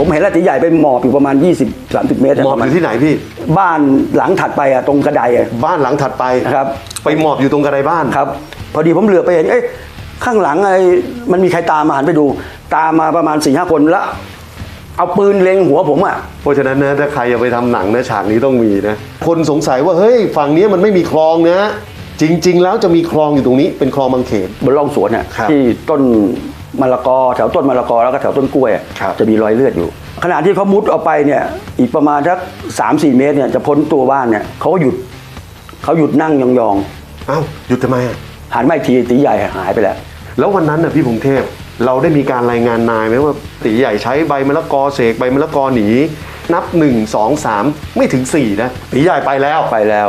ผมเห็นแล้วตีใหญ่ไปหมอบอยู่ประมาณ 20 30 เมตรหมอบประอมาณยู่ที่ไหนพี่ บ้านหลังถัดไปอะตรงกระไดอะบ้านหลังถัดไปครับ ไปหมอบอยู่ตรงกระไดบ้านครับ พอดีผมเหลือบไปเห็นเอ้ยข้างหลังไอ้มันมีใครตามมาหันไปดู ตามมาประมาณ4ี่ห้าคนแล้ว เอาปืนเล็งหัวผมอะเพราะฉะนั้นนะถ้าใครจะไปทำหนังนะฉากนี้ต้องมีนะ คนสงสัยว่าเฮ้ยฝั่งนี้มันไม่มีคลองนะจริง ๆ แล้วจะมีคลองอยู่ตรงนี้เป็นคลองบางเขนบนร่องสวนน่ะครับที่ต้น มะละกอแถวต้นมะละกอแล้วก็แถวต้นกล้วยอะครับจะมีรอยเลือดอยู่ ขณะที่เขามุดออกไปเนี่ย อีกประมาณสักสามสี่เมตรเนี่ยจะพ้นตัวบ้านเนี่ยเขาก็หยุดเขาหยุดนั่งยองเอ้าหยุดทำไมอะๆหันมาอีกทีตีใหญ่หายไปแล้วแล้ววันนั้นน่ะพี่พงเทพเราได้มีการรายงานนายไหมว่าตีใหญ่ใช้ใบมะละกอเสกใบมะละกอหนีนับ 1 2 3 ไม่ถึง 4 นะตีใหญ่ไปแล้วไปแล้ว